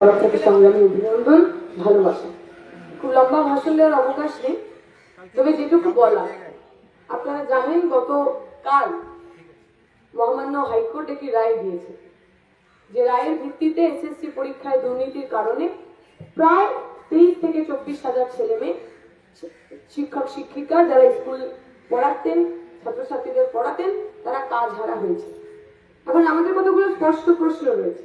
তরফ থেকে সংগ্রামী খুব লম্বা ভাষণ দেওয়ার অবকাশ নেই, তবে যেটুকু বলা, আপনারা জানেন গত কাল মহামান্য হাইকোর্ট একটি রায় দিয়েছে। যে রায়ের ভিত্তিতে এসএসসি পরীক্ষায় দুর্নীতির কারণে প্রায় তেইশ থেকে চব্বিশ হাজার ছেলে শিক্ষক, শিক্ষিকা যারা স্কুল পড়াতেন, ছাত্রছাত্রীদের পড়াতেন, তারা কাজ হারা হয়েছে। এখন আমাদের কতগুলো স্পষ্ট প্রশ্ন রয়েছে?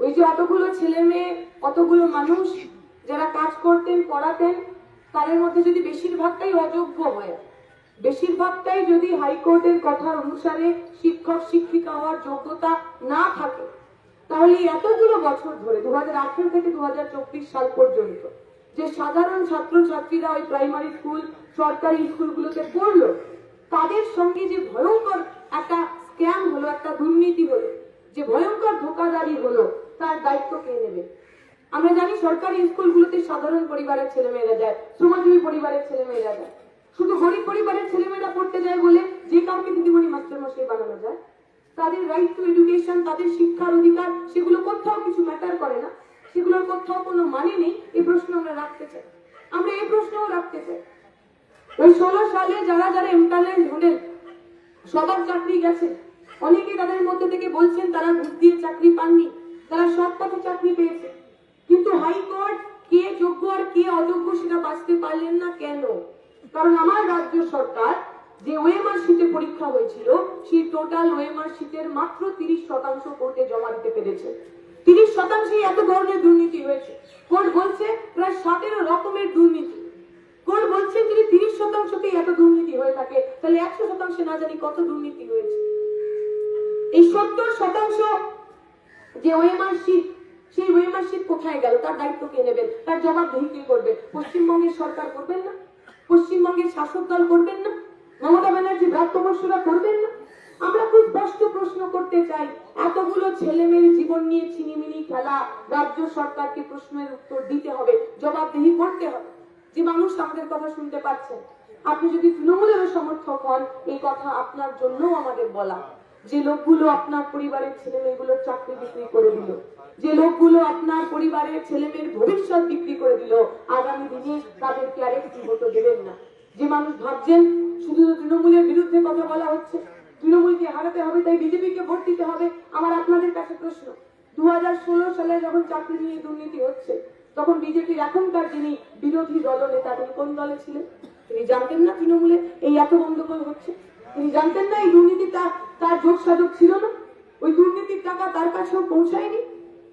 ওই যে অতগুলো ছেলে মেয়ে অতগুলো মানুষ যারা কাজ করতেন, পড়াতেন, তাদের মধ্যে যদি বেশিরভাগটাই অযোগ্য হয়, বেশিরভাগটাই যদি হাইকোর্টের কথা অনুসারে শিক্ষক, শিক্ষিকা হওয়ার যোগ্যতা না থাকে, তাহলে এতগুলো বছর ধরে দু হাজার আঠেরো থেকে দু হাজার চব্বিশ সাল পর্যন্ত যে সাধারণ ছাত্র ছাত্রীরা ওই প্রাইমারি স্কুল সরকারি স্কুলগুলোতে পড়ল, তাদের সঙ্গে যে ভয়ঙ্কর একটা স্ক্যাম হলো, একটা দুর্নীতি হলো, যে ভয়ঙ্কর ধোকাদারি হলো তার দায়িত্ব কে নেবে? আমরা জানি সরকারি স্কুলগুলোতে সাধারণ পরিবারের ছেলেমেয়েরা যায়, শ্রমজীবী পরিবারের ছেলেমেয়েরা যায়। শুধু গরিব পরিবারের ছেলেমেয়েরা পড়তে যায় বলে যে কাউকে দিদিমণি, মাস্টারমশাই বানানো যায়। তাদের রাইট টু এডুকেশন তাদের শিক্ষার অধিকার, সেগুলো কোথাও কিছু ম্যাটার করে না। সেগুলোর কোথাও কোনো মানে নেই। এই প্রশ্ন আমরা রাখতে চাই। আমরা এই প্রশ্নও রাখতে চাই। ওই ষোলো সালে যারা যারা এমপ্লয়েড হলেন, সবার চাকরি গেছে। অনেকে তাদের মধ্যে থেকে বলছেন তারা ঘুষ দিয়ে চাকরি পাননি। তারা সৎ পথে চাকরি পেয়েছে। কিন্তু হাইকোর্ট কে যোগ্য আর কে অযোগ্য সেটা বাঁচতে পারলেন না কেন? কারণ আমার রাজ্য সরকার যে ওয়েমার শীটে পরীক্ষা হয়েছিল, সেই টোটাল ওয়েমার শীটের মাত্র তিরিশ শতাংশ কোর্টে জমা দিতে পেরেছে। তিরিশ শতাংশে এত ধরনের দুর্নীতি হয়েছে। কোর্ট বলছে প্রায় সতেরো রকমের দুর্নীতি। কোর্ট বলছে যদি তিরিশ শতাংশতেই এত দুর্নীতি হয়ে থাকে, তাহলে একশো শতাংশে না জানি কত দুর্নীতি হয়েছে। এই সত্তর শতাংশ যে ওয়েমার শীত, সেই ওয়েমার শীত কোথায় গেল? তার দায়িত্ব কে নেবেন? তার জবাবদিহি কে করবে? পশ্চিমবঙ্গের সরকার করবেন না? পশ্চিমবঙ্গের শাসক দল করবেন না? মমতা ব্যানার্জি প্রাপ্তবর্ষরা করবেন না? আমরা খুব স্পষ্ট প্রশ্ন করতে চাই, এতগুলো ছেলে মেয়ের জীবন নিয়ে ছিনিমিনি খেলা, রাজ্য সরকারকে প্রশ্নের উত্তর দিতে হবে, জবাবদিহি করতে হবে। যে মানুষ আমাদের কথা শুনতে পাচ্ছেন আপনি যদি তৃণমূলের সমর্থক হন, এই কথা আপনার জন্যও আমাদের বলা। যে লোকগুলো আপনার পরিবারের ছেলে মেয়েগুলোর চাকরি বিক্রি করে দিল, যে লোকগুলো আপনার পরিবারের ছেলে মেয়ের ভবিষ্যৎ বিক্রি করে দিল, আগামী দিনে তাদেরকে আরেকটি ভোটও দেবেন না। যে মানুষ ভাবছেন, শুধু তৃণমূলের বিরুদ্ধে কথা বলা হচ্ছে, তৃণমূলকে হারাতে হবে, তাই বিজেপিকে ভোট দিতে হবে, আমার আপনাদের কাছে প্রশ্ন। দু হাজার ষোলো সালে যখন চাকরি নিয়ে দুর্নীতি হচ্ছে, তখন বিজেপির এখনকার যিনি বিরোধী দলনেতা, তিনি কোন দলে ছিলেন? তিনি জানতেন না তৃণমূলে এই এত গন্ডগোল হচ্ছে? তিনি জানতেন না, এই দুর্নীতিটা তার যোগ সাধক ছিল না। ওই দুর্নীতির টাকা তার কাছেও পৌঁছায়নি।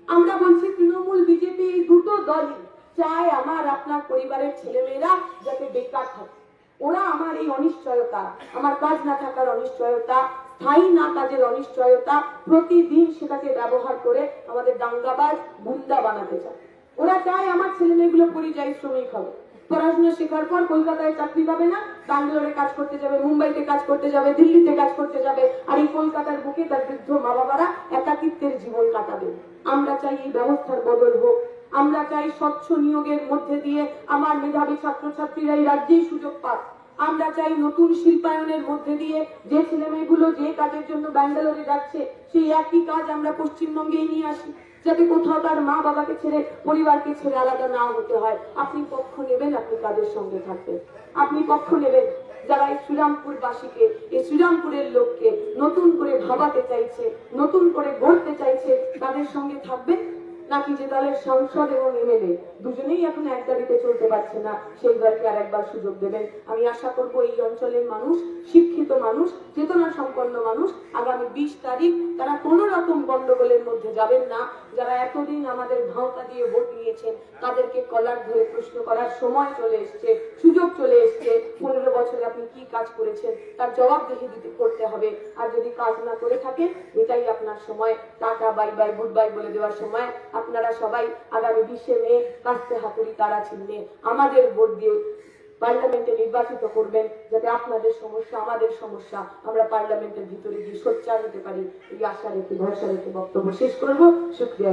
আমরা বলছি, তৃণমূল, বিজেপি এই দুটো দলই চায় আমার, আপনার পরিবারের ছেলেমেয়েরা যাতে বেকার থাকে। ওরা আমার এই অনিশ্চয়তা, আমার কাজ না থাকার অনিশ্চয়তা, স্থায়ী না কাজের অনিশ্চয়তা, প্রতিদিন সেটাকে ব্যবহার করে আমাদের দাঙ্গাবাজ, গুন্ডা বানাতে চায়। ওরা চায় আমার ছেলে মেয়েগুলো পরিযায়ী শ্রমিক হবে। পড়াশোনা শেখার পর কলকাতায় চাকরি পাবে না, ব্যাঙ্গালোরে কাজ করতে যাবে, মুম্বাইতে কাজ করতে যাবে, দিল্লিতে কাজ করতে যাবে, আর এই কলকাতার বুকে তার বৃদ্ধ মা বাবারা একাকিত্বের জীবন কাটাবে। আমরা চাই এই ব্যবস্থার বদল হোক। আমরা চাই স্বচ্ছ নিয়োগের মধ্যে দিয়ে আমার মেধাবী ছাত্রছাত্রীরা এই রাজ্যেই সুযোগ পাক। আমরা চাই নতুন শিল্পায়নের মধ্যে দিয়ে যে ছেলে মেয়েগুলো যে কাজের জন্য ব্যাঙ্গালোরে যাচ্ছে, সেই একই কাজ আমরা পশ্চিমবঙ্গে নিয়ে আসি। যাতে কোথাও তার মা বাবাকে ছেড়ে পরিবারকে ছেড়ে আলাদা না হতে হয়। আপনি পক্ষ নেবেন, আপনি কাদের সঙ্গে থাকবেন? আপনি পক্ষ নেবেন যারা এই শ্রীরামপুরবাসীকে, এই শ্রীরামপুরের লোককে নতুন করে ভাবাতে চাইছে, নতুন করে গড়তে চাইছে, তাদের সঙ্গে থাকবেন? নাকি যে দলের সাংসদ এবং এমএলএ, দুজনেই এখন এক গাড়িতে চলতে পারছে না, সেই দলকে আর একবার সুযোগ দেবেন। আমি আশা করব এই অঞ্চলের মানুষ, শিক্ষিত মানুষ, চেতনা সম্পন্ন মানুষ, আগামী বিশ তারিখ তারা কোন রকম গন্ডগোলের মধ্যে যাবেন না। যারা এতদিন আমাদের ভাওতা দিয়ে ভোট নিয়েছেন, তাদেরকে কলার ধরে প্রশ্ন করার সময় চলে এসছে, সুযোগ চলে এসছে। পনেরো বছরে আপনি কি কাজ করেছেন, তার জবাবদিহি দিতে করতে হবে। আর যদি কাজ না করে থাকেন, এটাই আপনার সময়। Tata, bye bye, goodbye বলে দেওয়ার সময় আপনারা সবাই আগামী বিশে মে কাস্তে হাতুড়ি তারা চিহ্নে আমাদের ভোট দিয়ে পার্লামেন্টে নির্বাচিত করবেন যাতে আপনাদের সমস্যা, আমাদের সমস্যা আমরা পার্লামেন্টের ভিতরে গিয়ে সোচ্চার হতে পারি। এই আশা রেখে, ভরসা রেখে বক্তব্য শেষ করব। শুক্রিয়া